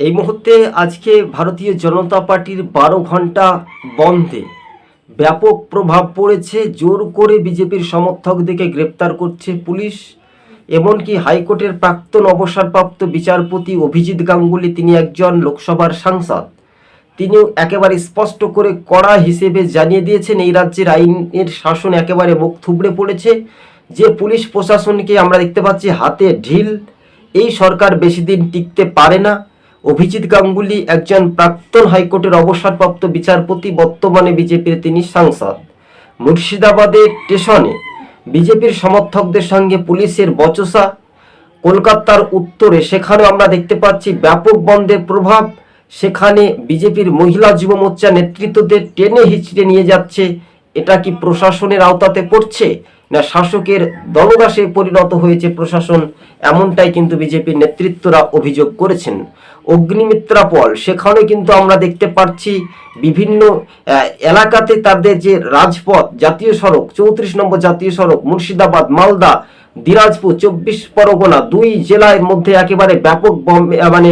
এই মুহূর্তে আজকে ভারতীয় জনতা পার্টির বারো ঘণ্টা বন্ধে ব্যাপক প্রভাব পড়েছে, জোর করে বিজেপির সমর্থকদেরকে গ্রেপ্তার করছে পুলিশ, এমনকি হাইকোর্টের প্রাক্তন অবসরপ্রাপ্ত বিচারপতি অভিজিৎ গাঙ্গুলি, তিনি একজন লোকসভার সাংসদ তিনি একেবারে স্পষ্ট করে কড়া হিসেবে জানিয়ে দিয়েছেন, এই রাজ্যের আইনের শাসন একেবারে মুখ থুবড়ে পড়েছে, যে পুলিশ প্রশাসনকে আমরা দেখতে পাচ্ছি হাতে ঢিল, এই সরকার বেশি দিন টিকতে পারে না। অভিজিৎ গাঙ্গুলি একজন প্রাক্তন হাইকোর্টের অবসরপ্রাপ্ত বিচারপতি, বর্তমানে বিজেপির তিনি সাংসদ। মুর্শিদাবাদের স্টেশনে বিজেপির সমর্থকদের সঙ্গে পুলিশের বচসা। কলকাতার উত্তরে সেখানে আমরা দেখতে পাচ্ছি ব্যাপক বন্ধের প্রভাব। সেখানে বিজেপির মহিলা যুব মোর্চা নেতৃত্বদের টেনে হিচড়ে নিয়ে যাচ্ছে। এটা কি প্রশাসনের আওতাতে পড়ছে না শাসকের দলদাসে পরিণত হয়েছে প্রশাসন? এমনটাই কিন্তু বিজেপির নেতৃত্বরা অভিযোগ করেছেন। অগ্নিমিত্রা পল। সেখানে কিন্তু আমরা দেখতে পাচ্ছি বিভিন্ন এলাকাতে তাদের যে রাজপথ, জাতীয় সড়ক, চৌত্রিশ নম্বর জাতীয় সড়ক, মুর্শিদাবাদ, মালদা, দিনাজপুর, চব্বিশ পরগনা দুই জেলার মধ্যে একেবারে ব্যাপক মানে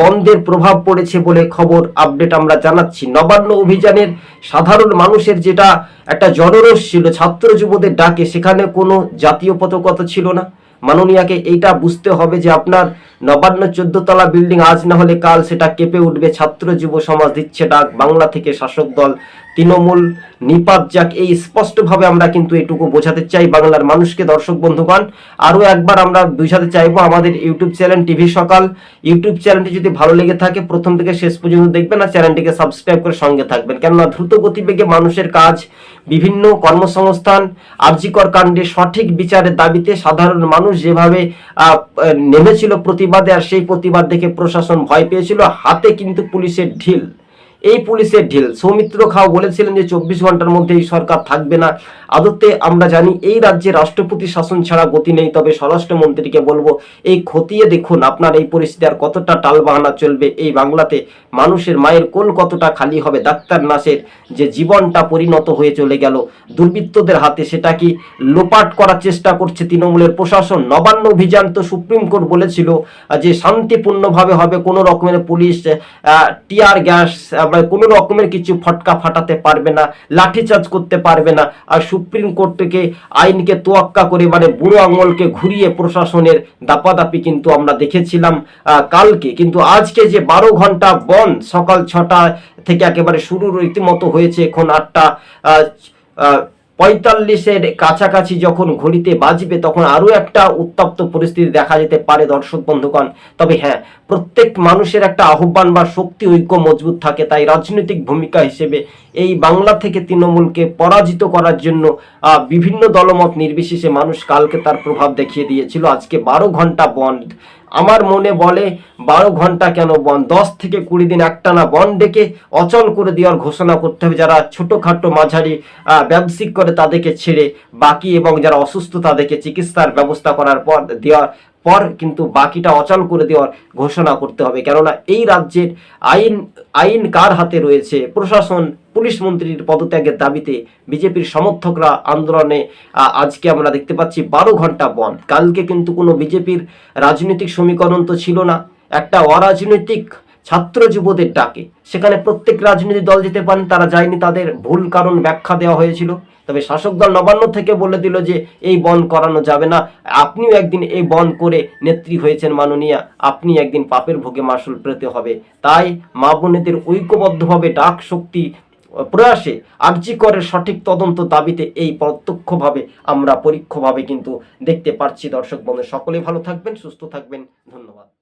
বন্ধের প্রভাব পড়েছে বলে খবর আপডেট আমরা জানাচ্ছি। নবান্ন অভিযানের সাধারণ মানুষের যেটা একটা জনরস ছিল, ছাত্র যুবদের ডাকে, সেখানে কোনো জাতীয় পতাকা ছিল না। মাননীয়াকে এইটা বুঝতে হবে যে আপনার নবান্ন, চোদ্দতলা বিল্ডিং আজ না হলে কাল সেটা কেঁপে উঠবে। ছাত্র যুব সমাজ দিচ্ছে ডাক। বাংলা থেকে শাসক দল, তৃণমূল নিপাত যাক, এই স্পষ্টভাবে আমরা কিন্তু এটুকু বোঝাতে চাই বাংলার মানুষকে, দর্শক বন্ধুগণ। আরও একবার আমরা বুঝাতে চাইব আমাদের ইউটিউব চ্যানেল টিভি সকাল। ইউটিউব চ্যানেলটি যদি ভালো লেগে থাকে, প্রথম থেকে শেষ পর্যন্ত দেখবেন আর চ্যানেলটিকে সাবস্ক্রাইব করে সঙ্গে থাকবেন। কেননা দ্রুত গতিবেগে মানুষের কাজ, বিভিন্ন কর্মসংস্থান আর্জিকর কাণ্ডে সঠিক বিচারের দাবিতে সাধারণ মানুষ যেভাবে নেমেছিল প্রতিবাদে আর সেই প্রতিবাদ দেখে প্রশাসন ভয় পেয়েছিল, হাতে কিন্তু পুলিশের ঢিল। এই পুলিশের ঢিল। সৌমিত্র খাও বলেছিলেন যে, চব্বিশ ঘণ্টার মধ্যে এই সরকার থাকবে না। আদতে আমরা জানি এই রাজ্যে রাষ্ট্রপতি শাসন ছাড়া গতি নেই, তবে স্বরাষ্ট্রমন্ত্রীকে বলব, এই খতিয়ে দেখুন, আপনার এই পরিস্থিতি আর কতটা টালবাহানা চলবে এই বাংলাতে। মানুষের মায়ের কোল কতটা খালি হবে? ডাক্তার নাসের যে জীবনটা পরিণত হয়ে চলে গেল, দুর্বৃত্তদের হাতে সেটা কি লোপাট করার চেষ্টা করছে তৃণমূলের প্রশাসন? নবান্ন অভিযান তো সুপ্রিম কোর্ট বলেছিল, যে শান্তিপূর্ণভাবে হবে, কোনো রকমের পুলিশ টিয়ার গ্যাস বা কোনো রকমের কিছু ফটকা ফাটাতে পারবে না, লাঠিচার্জ করতে পারবে না। আর সুপ্রিম কোর্ট থেকে আইনকে তোয়াক্কা করে মানে বুড়ো আঙুলকে ঘুরিয়ে প্রশাসনের দাপাদাপি কিন্তু আমরা দেখেছিলাম কালকে। কিন্তু আজকে যে বারো ঘণ্টা বন সকাল ছটা থেকে একেবারে শুরু রীতিমতো হয়েছে, এখন আটটা পঁয়তাল্লিশের কাছাকাছি যখন ঘড়িতে বাজবে, তখন আরও একটা উত্তপ্ত পরিস্থিতি দেখা যেতে পারে, দর্শক বন্ধুগণ। তবে হ্যাঁ প্রত্যেক মানুষের একটা আহ্বান বা শক্তি, ঐক্য মজবুত থাকে। তাই রাজনৈতিক ভূমিকা হিসেবে এই বাংলা থেকে তৃণমূলকে পরাজিত করার জন্য বিভিন্ন দলমত নির্বিশেষে মানুষ কালকে তার প্রভাব দেখিয়ে দিয়েছিল। আজকে বারো ঘণ্টা বন্ধ। আমার মনে বলে, বারো ঘণ্টা কেন বন দশ থেকে কুড়ি দিন একটানা বন ডেকে অচল করে দেওয়ার ঘোষণা করতে হবে। যারা ছোটোখাটো মাঝারি ব্যবসায়িক করে তাদেরকে ছেড়ে, বাকি এবং যারা অসুস্থ তাদেরকে চিকিৎসার ব্যবস্থা করার পর দেওয়ার পর কিন্তু বাকিটা অচল করে দেওয়ার ঘোষণা করতে হবে। কেননা এই রাজ্যের আইন আইন কার হাতে রয়েছে? প্রশাসন, পুলিশ মন্ত্রীর পদত্যাগের দাবিতে বিজেপির সমর্থকরা আন্দোলনে আজকে আমরা দেখতে পাচ্ছি বারো ঘণ্টা বন্ধ। কালকে কিন্তু কোনো বিজেপির রাজনৈতিক সমীকরণ তো ছিল না। একটা অরাজনৈতিক ছাত্র যুবদের ডাকে। সেখানে প্রত্যেক রাজনৈতিক দল যেতে পারেন, তারা যায়নি, তাদের ভুল কারণ ব্যাখ্যা দেওয়া হয়েছিল। তবে শাসক দল নবান্ন থেকে বলে দিল যে, এই বন্ধ করানো যাবে না। আপনিও একদিন এই বন করে নেত্রী হয়েছেন মাননীয়া। আপনি একদিন পাপের ভোগে মাসুল পেতে হবে। তাই মা বোনেদের ঐক্যবদ্ধভাবে ডাক শক্তি প্রয়াসে আর্যিকরের সঠিক তদন্ত দাবিতে এই প্রত্যক্ষভাবে আমরা পরোক্ষভাবে কিন্তু দেখতে পাচ্ছি দর্শক বন্ধু সকলে ভালো থাকবেন, সুস্থ থাকবেন। ধন্যবাদ।